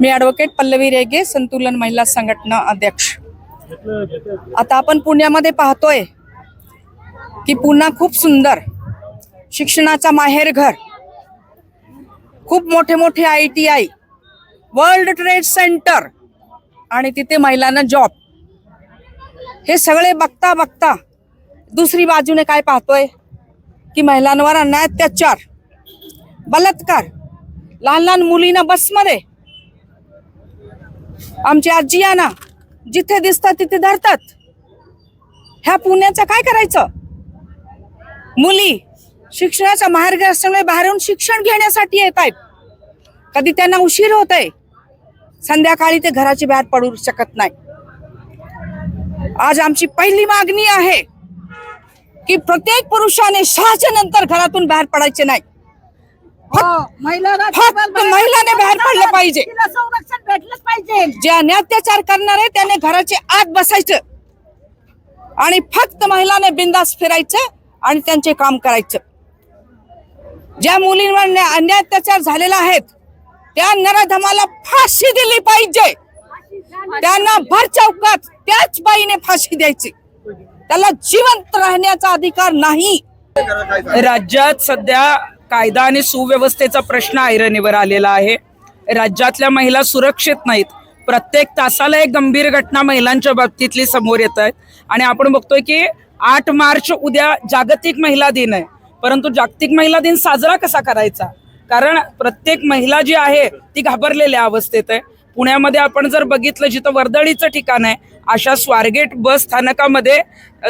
मी advocate Pallavi रेगे संतुलन महिला संघटना अध्यक्ष. आता आपण पुण्यामध्ये पाहतोय की पुन्हा खूप सुंदर शिक्षणाचा माहेरघर खूप मोठे मोठे I T I world trade centre आणि तिथे महिलांना जॉब. हे सगळे बघता बघता दुसरी बाजूने काय पाहतोय? की महिलांवर अन्याय अत्याचार बलात्कार लहान लहान मुलींना बसमध्ये. आमची आजी आहे ना जिथे दिसतात तिथे धरतात. ह्या पुण्याचं काय करायचं? मुली शिक्षणाचा मार्ग असल्यामुळे बाहेरून शिक्षण घेण्यासाठी येत आहेत कधी त्यांना उशीर होत आहे संध्याकाळी ते घराची बाहेर पडू शकत नाही. आज आमची पहिली मागणी आहे की प्रत्येक पुरुषाने सहाच्या नंतर घरातून बाहेर पडायचे नाही. फक्त फक्त महिलाने बाहेर पडलं पाहिजे. संरक्षण भेटलंच पाहिजे. जे अन्य अत्याचार करणारे त्याने घराचे आत बसायचं. आणि फक्त महिलाने बिंदास फिरायचं आणि त्यांचे काम करायचं. ज्या मुलींवर न्या- अन्याय अत्याचार झालेला आहेत त्या नराधमाला फाशी दिली पाहिजे. त्यांना भर चौकात त्याच बाईने फाशी द्यायची. त्याला जिवंत राहण्याचा अधिकार नाही. राज्यात सध्या कायदा आणि सुव्यवस्थेचा प्रश्न ऐरणीवर आलेला आहे. राज्यातल्या महिला सुरक्षित नाहीत. प्रत्येक तासाला एक गंभीर घटना महिलांच्या बाबतीतली समोर येत आहेत आणि आपण बघतोय की आठ मार्च उद्या जागतिक महिला दिन आहे. परंतु जागतिक महिला दिन साजरा कसा करायचा? कारण प्रत्येक महिला जी आहे ती घाबरलेल्या अवस्थेत आहे. पुण्यामध्ये आपण जर बघितलं जिथं वर्दळीचं ठिकाण आहे अशा स्वारगेट बस स्थानकामध्ये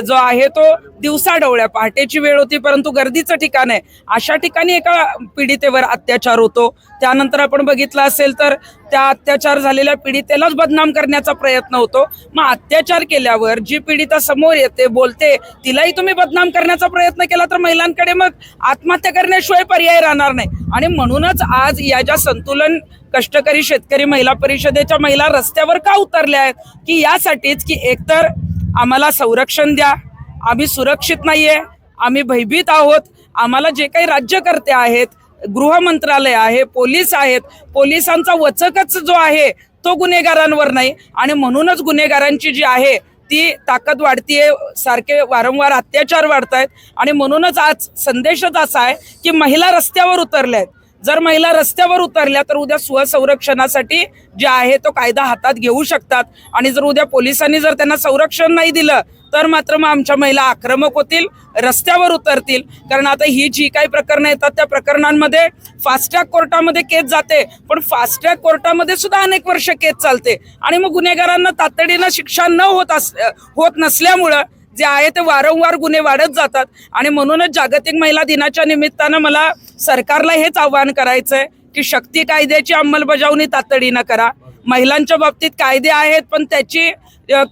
जो आहे तो दिवसा डवळ्या पहाटेची वेळ होती परंतु गर्दीचं ठिकाण आहे. अशा ठिकाणी एका पीडितेवर अत्याचार होतो. त्यानंतर आपण बघितलं असेल तर त्या अत्याचार झालेल्या पीडितेलाच बदनाम करण्याचा प्रयत्न होतो. मग अत्याचार केल्यावर जी पीडिता समोर येते बोलते तिलाही तुम्ही बदनाम करण्याचा प्रयत्न केला तर महिलांकडे मग आत्महत्या करण्याशिवाय पर्याय राहणार नाही. आणि म्हणूनच आज या ज्या संतुलन कष्टकरी शेतकरी महिला परिषदेच्या महिला रस्त्यावर का उतरल्या आहेत? की यासाठीच की एकतर आम्हाला संरक्षण द्या. आम्ही सुरक्षित नाहीये. आम्ही भयभीत आहोत. आम्हाला जे काही राज्यकर्ते आहेत गृह मंत्रालय आहे पोलीस आहेत पोलिसांचा वचकच जो आहे तो गुन्हेगारांवर नाही. आणि म्हणूनच गुन्हेगारांची जी आहे ती ताकद वाढतीये. सारखे वारंवार अत्याचार वाढत आहेत आणि म्हणूनच आज संदेशच असा आहे की महिला रस्त्यावर उतरल्या आहेत जर महिला रस्त्यावर उतरल्या तर उद्या स्वसंरक्षणासाठी जे आहे तो कायदा हातात घेऊ शकतात. आणि जर उद्या पोलिसांनी जर त्यांना संरक्षण नाही दिलं तर मात्र मग आमच्या महिला आक्रमक होतील रस्त्यावर उतरतील. कारण आता ही जी काही प्रकरणं येतात त्या प्रकरणांमध्ये फास्ट्रॅक कोर्टामध्ये केस जाते. पण फास्ट्रॅक कोर्टामध्ये सुद्धा अनेक वर्ष केस चालते. आणि मग गुन्हेगारांना तातडीनं शिक्षा न होत अस होत नसल्यामुळं जे आहे ते वारंवार गुन्हे वाढत जातात. आणि म्हणूनच जागतिक महिला दिनाच्या निमित्तानं मला सरकारला हेच आवाहन करायचं आहे की शक्ती कायद्याची अंमलबजावणी तातडीनं करा. महिलांच्या बाबतीत कायदे आहेत पण त्याची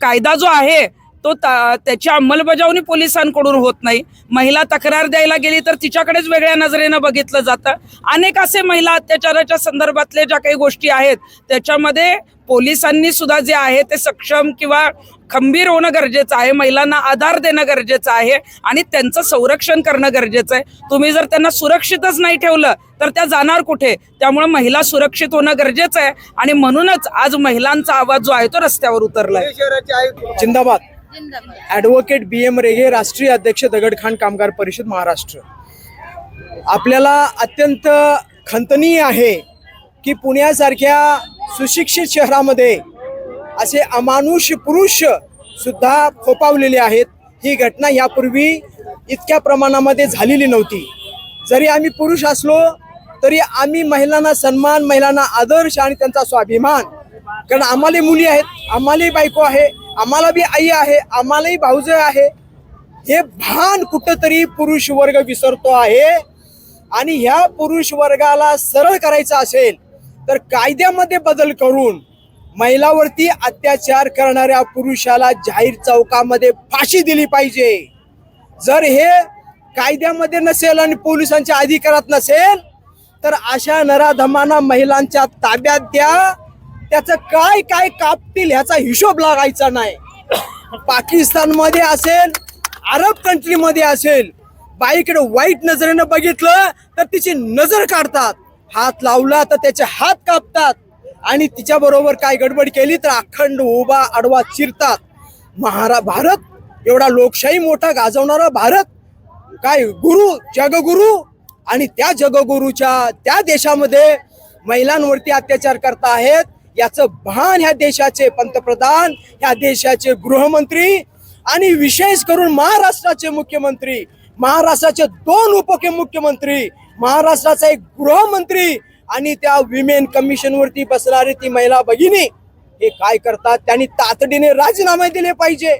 कायदा जो आहे तो ता- त्याची अंमलबजावणी पोलिसांकडून होत नाही. महिला तक्रार द्यायला गेली तर तिच्याकडेच वेगळ्या नजरेनं बघितलं जातं. अनेक असे महिला अत्याचाराच्या संदर्भातल्या ज्या काही गोष्टी आहेत त्याच्यामध्ये पोलिसांनी सुद्धा जे आहे ते सक्षम किंवा खंबीर होणं गरजेचं आहे महिलांना आधार देणं गरजेचं आहे आणि त्यांचं संरक्षण करणं गरजेचं आहे. तुम्ही जर त्यांना सुरक्षितच नाही ठेवलं तर त्या जाणार कुठे? त्यामुळे महिला सुरक्षित होणं गरजेचं आहे आणि म्हणूनच आज महिलांचा आवाज जो आहे तो रस्त्यावर उतरलाय. जिंदाबाद. ॲडव्होकेट बी एम रेगे राष्ट्रीय अध्यक्ष दगडखान कामगार परिषद महाराष्ट्र. आपल्याला अत्यंत खंतनीय आहे की पुण्यासारख्या सुशिक्षित शहरामध्ये असे अमानुष पुरुष सुद्धा फोपावलेले आहेत. ही घटना यापूर्वी इतक्या प्रमाणामध्ये झालेली नव्हती. जरी आम्ही पुरुष असलो तरी आम्ही महिलांना सन्मान महिलांना आदर्श आणि त्यांचा स्वाभिमान. कारण आम्हाला मुली आहेत आम्हालाही बायको आहे आम्हाला बी आई आहे आम्हालाही भाऊज आहे. हे भान कुठंतरी पुरुष वर्ग विसरतो आहे. आणि ह्या पुरुष वर्गाला सरळ करायचं असेल तर कायद्यामध्ये बदल करून महिलावरती अत्याचार करणाऱ्या पुरुषाला जाहीर चौकामध्ये फाशी दिली पाहिजे. जर हे कायद्यामध्ये नसेल आणि पोलिसांच्या अधिकारात नसेल तर अशा नराधमांना महिलांच्या ताब्यात द्या. त्याचं काय काय कापतील ह्याचा हिशोब लागायचा नाही. पाकिस्तानमध्ये असेल अरब कंट्रीमध्ये असेल बाईकडे वाईट नजरेनं बघितलं तर तिची नजर काढतात. हात लावला तर त्याचे हात कापतात. आणि तिच्याबरोबर काय गडबड केली तर अखंड उभा आडवा चिरतात. महारा भारत एवढा लोकशाही मोठा गाजवणारा भारत. काय गुरु जगगुरु आणि त्या जगगुरुच्या त्या देशामध्ये महिलांवरती अत्याचार करता आहेत. याचं भान ह्या देशाचे पंतप्रधान ह्या देशाचे गृहमंत्री आणि विशेष करून महाराष्ट्राचे मुख्यमंत्री महाराष्ट्राचे दोन उपमुख्यमंत्री महाराष्ट्राचा एक गृहमंत्री आणि त्या विमेन कमिशन वरती बसणारी ती महिला भगिनी हे काय करतात? त्यांनी तातडीने राजीनामे दिले पाहिजे.